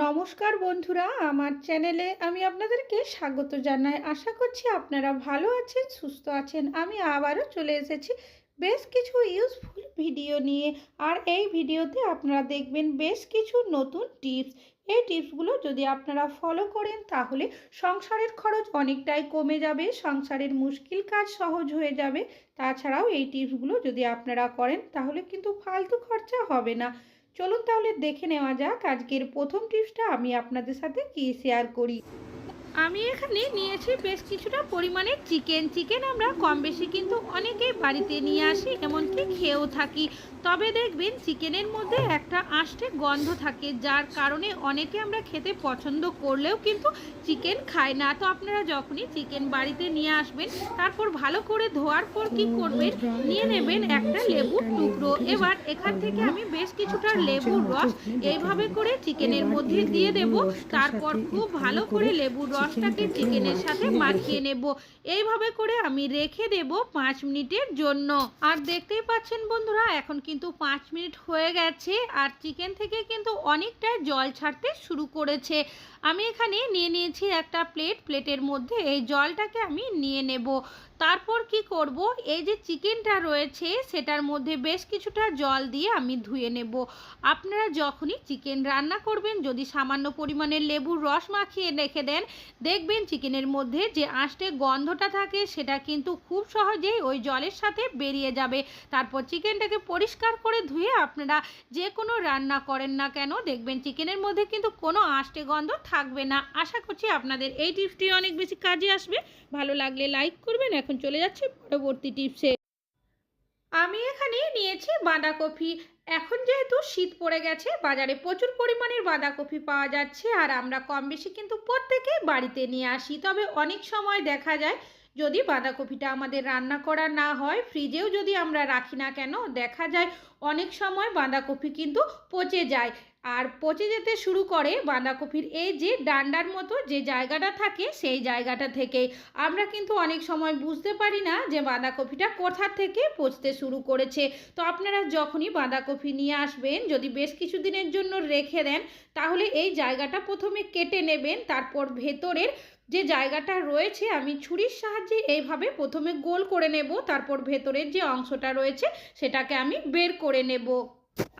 নমস্কার বন্ধুরা, আমার চ্যানেলে আমি আপনাদেরকে স্বাগত জানাই। আশা করছি আপনারা ভালো আছেন, সুস্থ আছেন। আমি আবারও চলে এসেছি বেশ কিছু ইউজফুল ভিডিও নিয়ে। আর এই ভিডিওতে আপনারা দেখবেন বেশ কিছু নতুন টিপস এই টিপসগুলো যদি আপনারা ফলো করেন, তাহলে সংসারের খরচ অনেকটাই কমে যাবে, সংসারের মুশকিল কাজ সহজ হয়ে যাবে। তাছাড়াও এই টিপসগুলো যদি আপনারা করেন, তাহলে কিন্তু ফালতু খরচা হবে না। চলুন তাহলে দেখে নেওয়া যাক আজকের প্রথম টিপসটা আমি আপনাদের সাথে কি শেয়ার করি। আমি এখানে নিয়েছি বেশ কিছুটা পরিমাণে চিকেন। চিকেন আমরা কম বেশি কিন্তু অনেকেই বাড়িতে নিয়ে আসি, এমনকি খেয়েও থাকি। তবে দেখবেন চিকেনের মধ্যে একটা আষ্টে গন্ধ থাকে, যার কারণে অনেকে আমরা খেতে পছন্দ করলেও কিন্তু চিকেন খায় না। তো আপনারা যখনই চিকেন বাড়িতে নিয়ে আসবেন, তারপর ভালো করে ধোয়ার পর কি করবেন? নিয়ে নেবেন একটা লেবুর টুকরো। এবার এখান থেকে আমি বেশ কিছুটা লেবুর রস এইভাবে করে চিকেনের মধ্যে দিয়ে দেব। তারপর খুব ভালো করে লেবুর রসটাকে চিকেনের সাথে মাখিয়ে নেব। এইভাবে করে আমি রেখে দেব পাঁচ মিনিটের জন্য। আর দেখতেই পাচ্ছেন বন্ধুরা, এখন কিন্তু পাঁচ মিনিট হয়ে গেছে আর চিকেন থেকে কিন্তু অনেকটা জল ছাড়তে শুরু করেছে। আমি এখানে নিয়ে নিয়েছি একটা প্লেট প্লেটের মধ্যে এই জলটাকে আমি নিয়ে নেব। তারপর কি করব? এই যে চিকেনটা রয়েছে, সেটার মধ্যে বেশ কিছুটা জল দিয়ে আমি ধুয়ে নেব। আপনারা যখনই চিকেন রান্না করবেন, যদি সামান্য পরিমাণে লেবুর রস মাখিয়ে রেখে দেন, দেখবেন চিকেনের মধ্যে যে আঁশটে গন্ধটা থাকে, সেটা কিন্তু খুব সহজেই ওই জলের সাথে বেরিয়ে যাবে। তারপর চিকেনটাকে পরিষ্কার করে ধুয়ে আপনারা যে কোনো রান্না করেন না কেন, দেখবেন চিকেনের মধ্যে কিন্তু কোনো আঁশটে গন্ধ থাকবে না। আশা করছি আপনাদের এই টিপসটি অনেক বেশি কাজে আসবে। ভালো লাগলে লাইক করবেন, এখন চলে যাচ্ছে পরবর্তী টিপসে। আমি এখানে নিয়েছি বাঁধাকপি। এখন যেহেতু শীত পড়ে গেছে, বাজারে প্রচুর পরিমাণের বাঁধাকপি পাওয়া যাচ্ছে আর আমরা কম বেশি কিন্তু প্রত্যেকেই বাড়িতে নিয়ে আসি। তবে অনেক সময় দেখা যায়, যদি বাঁধাকপিটা আমাদের রান্না করা না হয়, ফ্রিজেও যদি আমরা রাখি না কেন, দেখা যায় অনেক সময় বাঁধাকপি কিন্তু পচে যায়। আর পচে যেতে শুরু করে বাঁধাকপির। এই যে ডান্ডার মতো যে জায়গাটা থাকে, সেই জায়গাটা থেকেই আমরা কিন্তু অনেক সময় বুঝতে পারি না যে বাঁধাকপিটা কোথা থেকে পচতে শুরু করেছে। তো আপনারা যখনই বাঁধাকপি নিয়ে আসবেন, যদি বেশ কিছুদিনের জন্য রেখে দেন, তাহলে এই জায়গাটা প্রথমে কেটে নেবেন, তারপর ভেতরের যে জায়গাটা রয়েছে, আমি ছুরির সাহায্যে এইভাবে প্রথমে গোল করে নেব, তারপর ভেতরের যে অংশটা রয়েছে, সেটাকে আমি বের করে নেব।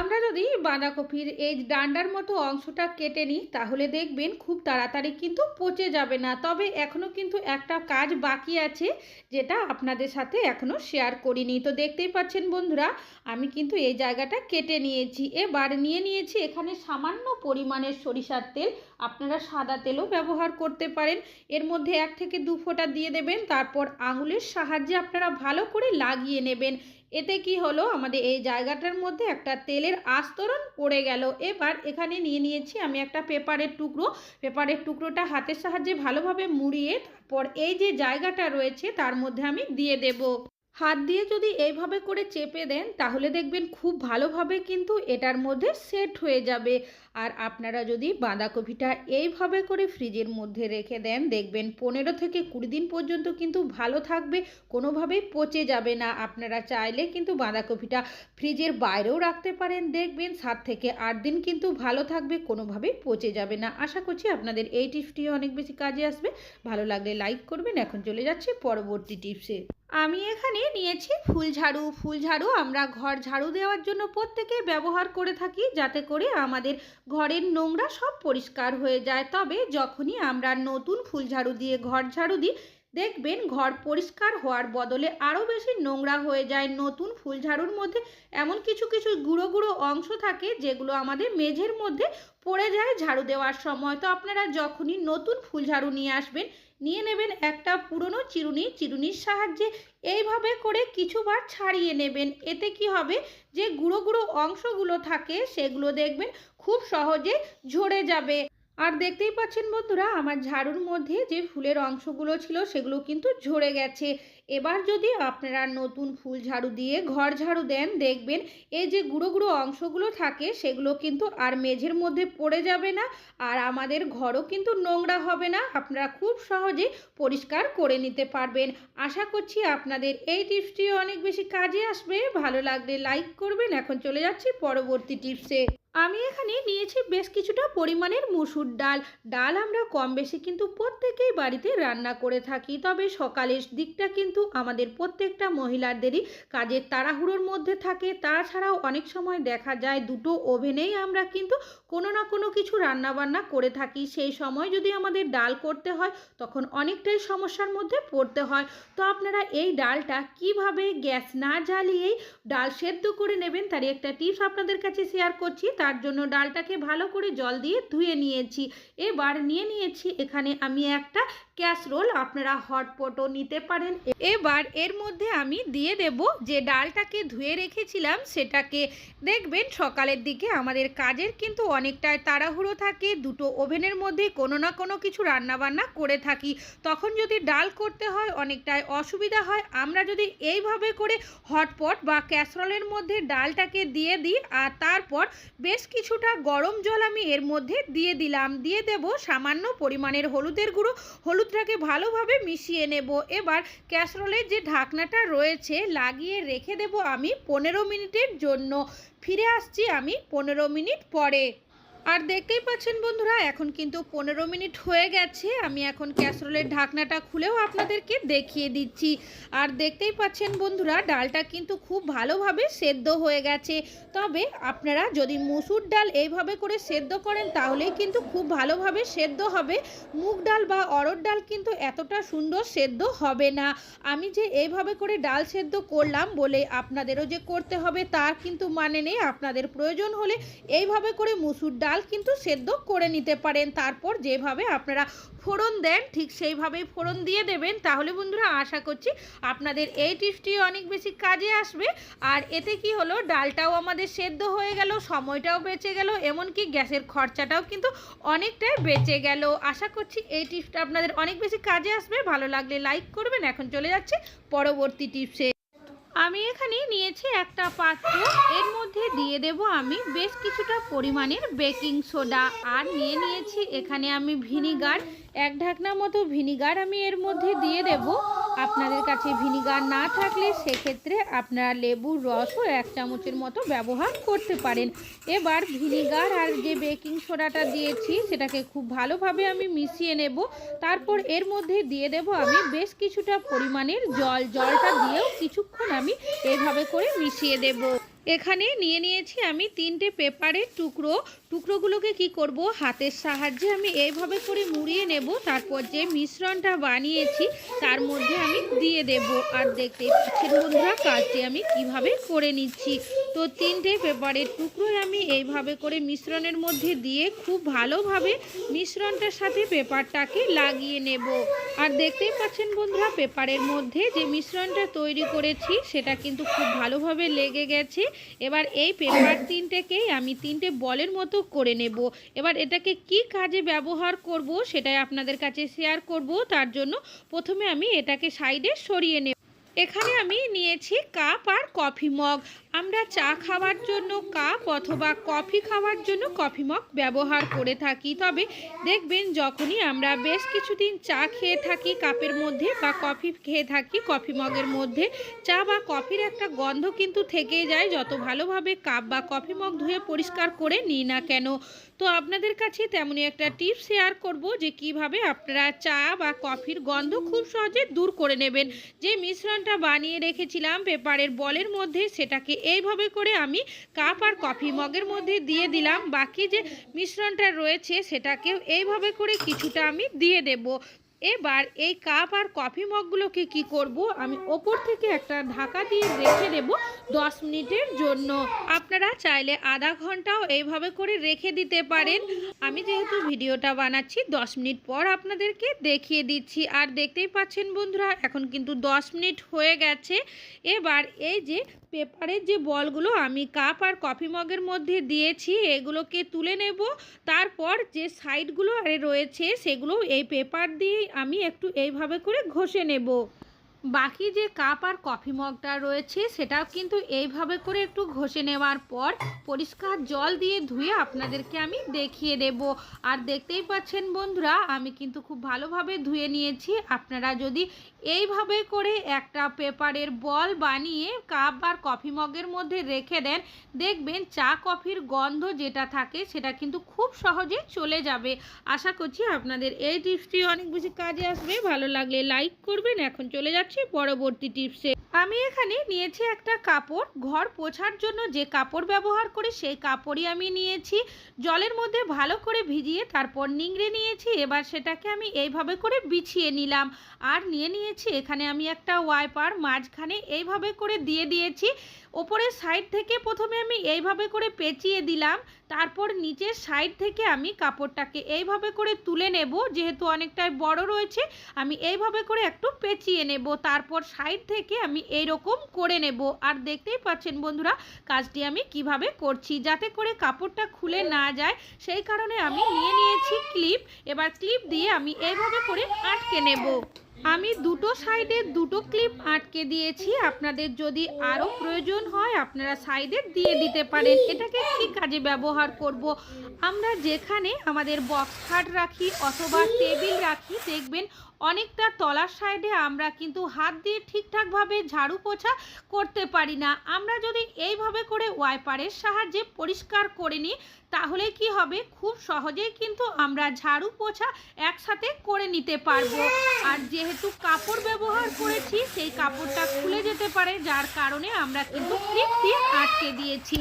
আমরা যদি বাঁধাকপির এই ডান্ডার মতো অংশটা কেটে নিই, তাহলে দেখবেন খুব তাড়াতাড়ি কিন্তু পচে যাবে না। তবে এখনও কিন্তু একটা কাজ বাকি আছে, যেটা আপনাদের সাথে এখনও শেয়ার করিনি। তো দেখতেই পাচ্ছেন বন্ধুরা, আমি কিন্তু এই জায়গাটা কেটে নিয়েছি। এবার নিয়ে নিয়েছি এখানে সামান্য পরিমাণের সরিষার তেল। আপনারা সাদা তেলও ব্যবহার করতে পারেন। এর মধ্যে এক থেকে দু ফোঁটা দিয়ে দেবেন, তারপর আঙুলের সাহায্যে আপনারা ভালো করে লাগিয়ে নেবেন। এতে কি হলো, আমাদের এই জায়গাটার মধ্যে একটা তেলের আস্তরণ পড়ে গেল। এবার এখানে নিয়ে নিয়েছি আমি একটা পেপারের টুকরো। পেপারের টুকরোটা হাতের সাহায্যে ভালোভাবে মুড়িয়ে তারপর এই যে জায়গাটা রয়েছে তার মধ্যে আমি দিয়ে দেব। হাত দিয়ে যদি এইভাবে করে চেপে দেন, তাহলে দেখবেন খুব ভালোভাবে কিন্তু এটার মধ্যে সেট হয়ে যাবে। আর আপনারা যদি বাঁধাকপিটা এইভাবে করে ফ্রিজের মধ্যে রেখে দেন, দেখবেন পনেরো থেকে কুড়ি দিন পর্যন্ত কিন্তু ভালো থাকবে, কোনোভাবেই পচে যাবে না। আপনারা চাইলে কিন্তু বাঁধাকপিটা ফ্রিজের বাইরেও রাখতে পারেন। দেখবেন সাত থেকে আট দিন কিন্তু ভালো থাকবে, কোনোভাবেই পচে যাবে না। আশা করছি আপনাদের এই টিপসটি অনেক বেশি কাজে আসবে। ভালো লাগলে লাইক করবেন। এখন চলে যাচ্ছি পরবর্তী টিপসে। আমি এখানে নিয়েছি ফুল ঝাড়ু। ফুল ঝাড়ু আমরা ঘর ঝাড়ু দেওয়ার জন্য প্রত্যেকে ব্যবহার করে থাকি যাতে করে আমাদের ঘরের নোংরা সব পরিষ্কার হয়ে যায়। তবে যখনই আমরা নতুন ফুল ঝাড়ু দিয়ে ঘর ঝাড়ু দিই দেখবেন ঘর পরিষ্কার হওয়ার বদলে আরও বেশি নোংরা হয়ে যায় নতুন ফুলঝাড়ুর মধ্যে। এমন কিছু কিছু গুঁড়ো গুঁড়ো অংশ থাকে যেগুলো আমাদের মেঝের মধ্যে পড়ে যায় ঝাড়ু দেওয়ার সময়। তো আপনারা যখনই নতুন ফুলঝাড়ু নিয়ে আসবেন, নিয়ে নেবেন একটা পুরনো চিরুনি। চিরুনির সাহায্যে এইভাবে করে কিছুবার ছাড়িয়ে নেবেন। এতে কি হবে? যে গুঁড়ো গুঁড়ো অংশগুলো থাকে সেগুলো দেখবেন খুব সহজে ঝরে যাবে। আর দেখতেই পাচ্ছেন বন্ধুরা, আমার ঝাড়ুর মধ্যে যে ফুলের অংশগুলো ছিল সেগুলো কিন্তু ঝরে গেছে। এবার যদি আপনারা নতুন ফুল ঝাড়ু দিয়ে ঘর ঝাড়ু দেন, দেখবেন এই যে গুঁড়ো গুঁড়ো অংশগুলো থাকে, সেগুলো কিন্তু আর মেঝের মধ্যে পড়ে যাবে না আর আমাদের ঘরও কিন্তু নোংরা হবে না। আপনারা খুব সহজে পরিষ্কার করে নিতে পারবেন। আশা করছি আপনাদের এই টিপসটি অনেক বেশি কাজে আসবে। ভালো লাগলে লাইক করবেন। এখন চলে যাচ্ছি পরবর্তী টিপসে। আমি এখানে নিয়েছি বেশ কিছুটা পরিমাণের মুসুর ডাল। ডাল আমরা কম বেশি কিন্তু প্রত্যেকেই বাড়িতে রান্না করে থাকি, তবে সকালের দিকটা কিন্তু আমাদের প্রত্যেকটা মহিলাদেরই কাজের তাড়াহুড়োর মধ্যে থাকে। তাছাড়াও অনেক সময় দেখা যায় দুটো ওভেনেই আমরা কিন্তু কোনো না কোনো কিছু রান্না বান্না করে থাকি। সেই সময় যদি আমাদের ডাল করতে হয়, তখন অনেকটাই সমস্যার মধ্যে পড়তে হয়। তো আপনারা এই ডালটা কীভাবে গ্যাস না জ্বালিয়েই ডাল সেদ্ধ করে নেবেন, তারই একটা টিপস আপনাদের কাছে শেয়ার করছি। তার জন্য ডালটাকে ভালো করে জল দিয়ে ধুয়ে নিয়েছি। এবার নিয়ে নিয়েছি এখানে আমি একটা ক্যাসরোল। আপনারা হটপটও নিতে পারেন। এবার এর মধ্যে আমি দিয়ে দেব যে ডালটাকে ধুয়ে রেখেছিলাম, সেটাকে দেখবেন সকালের দিকে আমাদের কাজের কিন্তু অনেকটাই তাড়াহুড়ো থাকে, দুটো ওভেনের মধ্যে কোনো না কোনো কিছু রান্নাবান্না করে থাকি। তখন যদি ডাল করতে হয় অনেকটাই অসুবিধা হয়। আমরা যদি এইভাবে করে হটপট বা ক্যাসরলের মধ্যে ডালটাকে দিয়ে দিই, আর তারপর বেশ কিছুটা গরম জল আমি এর মধ্যে দিয়ে দিলাম। দিয়ে দেব সামান্য পরিমাণের হলুদের গুঁড়ো। হলুদটাকে ভালোভাবে মিশিয়ে নেব। এবার ক্যাসরোলের যে ঢাকনাটা রয়েছে, লাগিয়ে রেখে দেব আমি পনেরো মিনিটের জন্য। ফিরে আসছি আমি পনেরো মিনিট পরে। আর দেখতেই পাচ্ছেন বন্ধুরা, এখন কিন্তু পনেরো মিনিট হয়ে গেছে। আমি এখন ক্যাসরোলের ঢাকনাটা খুলেও আপনাদেরকে দেখিয়ে দিচ্ছি। আর দেখতেই পাচ্ছেন বন্ধুরা, ডালটা কিন্তু খুব ভালোভাবে সেদ্ধ হয়ে গেছে। তবে আপনারা যদি মুসুর ডাল এইভাবে করে সেদ্ধ করেন, তাহলেই কিন্তু খুব ভালোভাবে সেদ্ধ হবে। মুগ ডাল বা অরড় ডাল কিন্তু এতটা সুন্দর সেদ্ধ হবে না। আমি যে এইভাবে করে ডাল সেদ্ধ করলাম বলে আপনাদেরও যে করতে হবে, তার কিন্তু মানে নেই। আপনাদের প্রয়োজন হলে এইভাবে করে মুসুর ডাল কিন্তু সেদ্ধ করে নিতে পারেন। তারপর যেভাবে আপনারা ফোড়ন দেন, ঠিক সেইভাবেই ফোড়ন দিয়ে দেবেন। তাহলে বন্ধুরা, আশা করছি আপনাদের এই টিপসটি অনেক বেশি কাজে আসবে। আর এতে কি হলো, ডালটাও আমাদের সেদ্ধ হয়ে গেল, সময়টাও বেঁচে গেল, এমনকি গ্যাসের খরচাটাও কিন্তু অনেকটাই বেঁচে গেল। আশা করছি এই টিপসটা আপনাদের অনেক বেশি কাজে আসবে। ভালো লাগলে লাইক করবেন। এখন চলে যাচ্ছে পরবর্তী টিপসে। আমি এখানে নিয়েছি একটা পাত্র। এর মধ্যে দিয়ে দেব আমি বেশ কিছুটা পরিমাণের বেকিং সোডা। আর নিয়ে নিয়েছি এখানে আমি ভিনিগার। এক ঢাকনা মতো ভিনিগার আমি এর মধ্যে দিয়ে দেব। আপনাদের কাছে ভিনিগার না থাকলে সেক্ষেত্রে আপনারা লেবুর রসও এক চামচের মতো ব্যবহার করতে পারেন। এবার ভিনিগার আর যে বেকিং সোডাটা দিয়েছি, সেটাকে খুব ভালোভাবে আমি মিশিয়ে নেব। তারপর এর মধ্যে দিয়ে দেব আমি বেশ কিছুটা পরিমাণের জল। জলটা দিয়েও কিছুক্ষণ আমি এভাবে করে মিশিয়ে দেব। এখানে নিয়ে নিয়েছি আমি তিনটে পেপারের টুকরো। টুকরোগুলোকে কি করব? হাতের সাহায্যে আমি এইভাবে করে মুড়িয়ে নেব, তারপর যে মিশ্রণটা বানিয়েছি তার মধ্যে আমি দিয়ে দেব। আর দেখতে পাচ্ছেন বন্ধুরা, কাজটি আমি কীভাবে করে নিচ্ছি। তো তিনটে পেপারের টুকরোই আমি এইভাবে করে মিশ্রণের মধ্যে দিয়ে খুব ভালোভাবে মিশ্রণটার সাথে পেপারটাকে লাগিয়ে নেব। আর দেখতেই পাচ্ছেন বন্ধুরা, পেপারের মধ্যে যে মিশ্রণটা তৈরি করেছি, সেটা কিন্তু খুব ভালোভাবে লেগে গেছে। এবার এই পেপার তিনটেকেই আমি তিনটে বলের মতো করে নেব। এবার এটাকে কি কাজে ব্যবহার করব সেটাই আপনাদের কাছে শেয়ার করব। তার জন্য প্রথমে আমি এটাকে সাইডে সরিয়ে নেব। এখানে আমি নিয়েছি কাপ আর কফি মগ। আমরা চা খাওয়ার জন্য কাপ অথবা কফি খাওয়ার জন্য কফি মগ ব্যবহার করে থাকি। তবে দেখবেন যখনই আমরা বেশ কিছুদিন চা খেয়ে থাকি কাপের মধ্যে বা কফি খেয়ে থাকি কফি মগের মধ্যে, চা বা কফির একটা গন্ধ কিন্তু থেকেই যায়। যত ভালোভাবে কাপ বা কফি মগ ধুয়ে পরিষ্কার করে নিই না কেন? তো আপনাদের কাছে তেমনই একটা টিপস শেয়ার করব যে কীভাবে আপনারা চা বা কফির গন্ধ খুব সহজে দূর করে নেবেন। যে মিশ্রণটা বানিয়ে রেখেছিলাম পেপারের বলের মধ্যে, সেটাকে এইভাবে করে আমি কাপ আর কফি মগের মধ্যে দিয়ে দিলাম। বাকি যে মিশ্রণটা রয়েছে, সেটাকেও এইভাবে করে কিছুটা আমি দিয়ে দেব। এবার এই কাপ আর কফি মগগুলোকে কি করব? আমি ওপর থেকে একটা ঢাকা দিয়ে রেখে দেব দশ মিনিটের জন্য। আপনারা চাইলে আধা ঘন্টাও এইভাবে করে রেখে দিতে পারেন। আমি যেহেতু ভিডিওটা বানাচ্ছি, দশ মিনিট পর আপনাদেরকে দেখিয়ে দিচ্ছি। আর দেখতেই পাচ্ছেন বন্ধুরা, এখন কিন্তু দশ মিনিট হয়ে গেছে। এবার এই যে পেপারের যে বলগুলো, আমি কাপ আর কফি মগের মধ্যে দিয়েছি, এগুলোকে তুলে নেব। তারপর যে সাইডগুলো আরে রয়েছে, সেগুলো এই পেপার দিয়ে আমি একটু এইভাবে করে ঘষে নেব। বাকি যে কাপ আর কফি মগটা রয়েছে, সেটাও কিন্তু এইভাবে করে একটু ঘষে নেওয়ার পর পরিষ্কার জল দিয়ে ধুয়ে আপনাদেরকে আমি দেখিয়ে দেব। আর দেখতেই পাচ্ছেন বন্ধুরা, আমি কিন্তু খুব ভালোভাবে ধুয়ে নিয়েছি। আপনারা যদি এইভাবে করে একটা পেপারের বল বানিয়ে কাপ আর কফি মগের মধ্যে রেখে দেন, দেখবেন চা কফির গন্ধ যেটা থাকে, সেটা কিন্তু খুব সহজে চলে যাবে। আশা করছি আপনাদের এই টিপসটি অনেক বেশি কাজে আসবে। ভালো লাগলে লাইক করবেন। এখন চলে যাচ্ছি পরবর্তী টিপসে আমি এখানে নিয়েছি একটা কাপড়। ঘর পোছার জন্য যে কাপড় ব্যবহার করি, সেই কাপড়ই আমি নিয়েছি। জলের মধ্যে ভালো করে ভিজিয়ে তারপর নিংড়ে নিয়েছি। এবার সেটাকে আমি এইভাবে করে বিছিয়ে নিলাম। আর নিয়ে নিয়েছি, এখানে আমি একটা ওয়াইপার, মাঝখানে এইভাবে করে দিয়ে দিয়েছি। ওপরের সাইড থেকে প্রথমে আমি এইভাবে করে পেঁচিয়ে দিলাম, তারপর নিচের সাইড থেকে আমি কাপড়টাকে এইভাবে করে তুলে নেব, যেহেতু অনেকটাই বড় রয়েছে, আমি এইভাবে করে একটু পেঁচিয়ে নেব, তারপর সাইড থেকে আমি এইরকম করে নেব। আর দেখতেই পাচ্ছেন বন্ধুরা, কাজটি আমি কীভাবে করছি, যাতে করে কাপড়টা খুলে না যায়, সেই কারণে আমি নিয়ে নিয়েছি ক্লিপ, এবার ক্লিপ দিয়ে আমি এইভাবে করে আটকে নেব। আমি দুটো সাইডে দুটো ক্লিপ আটকে দিয়েছি। আপনাদের যদি আরও প্রয়োজন হয়, আপনারা সাইডে দিয়ে দিতে পারেন। এটাকে কি কাজে ব্যবহার করব? আমরা যেখানে আমাদের বক্স খাট রাখি অথবা টেবিল রাখি, দেখবেন অনেকটা তলার সাইডে আমরা কিন্তু হাত দিয়ে ঠিকঠাকভাবে ঝাড়ু পোছা করতে পারি না। আমরা যদি এইভাবে করে ওয়াইপারের সাহায্যে পরিষ্কার করে নিই, তাহলে কি হবে? খুব সহজেই কিন্তু আমরা ঝাড়ু পোছা একসাথে করে নিতে পারব। আর যেহেতু কাপড় ব্যবহার করেছি, সেই কাপড়টা খুলে যেতে পারে, যার কারণে আমরা কিন্তু ক্লিপ দিয়ে আটকে দিয়েছি।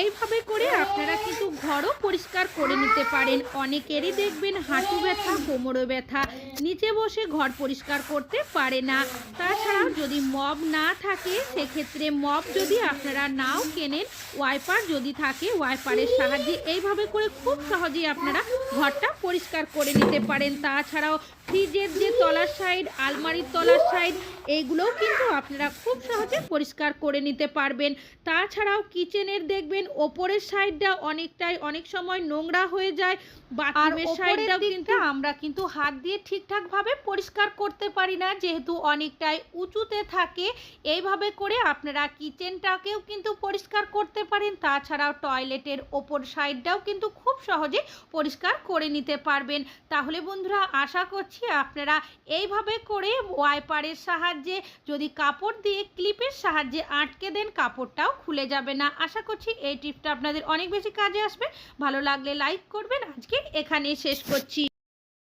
এইভাবে করে আপনারা কিন্তু ঘরও পরিষ্কার করে নিতে পারেন। অনেকেরই দেখবেন হাঁটু ব্যথা, কোমরো ব্যথা, নিচে বসে ঘর পরিষ্কার করতে পারে না। তাছাড়াও যদি মব না থাকে, সেক্ষেত্রে মব যদি আপনারা নাও কেনেন, ওয়াইপার যদি থাকে, ওয়াইপারের সাহায্যে এইভাবে করে খুব সহজেই আপনারা ঘরটা পরিষ্কার করে নিতে পারেন। তাছাড়াও ফ্রিজের যে তলার সাইড, আলমারির তলার সাইড, এইগুলোও কিন্তু আপনারা খুব সহজে পরিষ্কার করে নিতে পারবেন। তাছাড়াও কিচেনের দেখবেন ওপরের সাইডটা অনেকটাই অনেক সময় নোংরা হয়ে যায় বাথরুমের সাইডটাও কিন্তু আমরা কিন্তু হাত দিয়ে ঠিকঠাকভাবে পরিষ্কার করতে পারি না যেহেতু অনেকটাই উঁচুতে থাকে। এইভাবে করে আপনারা কিচেনটাকেও কিন্তু পরিষ্কার করতে পারেন তাছাড়াও টয়লেটের ওপর সাইডটাও কিন্তু খুব সহজে পরিষ্কার করে নিতে পারবেন। তাহলে বন্ধুরা আশা করছি আপনারা এইভাবে করে ওয়াইপারের সাহায্যে যদি কাপড় দিয়ে ক্লিপের সাহায্যে আটকে দেন কাপড়টাও খুলে যাবে না। আশা করছি এই টিপটা আপনাদের অনেক বেশি কাজে আসবে। ভালো লাগলে লাইক করবেন। আজকে এখানেই শেষ করছি।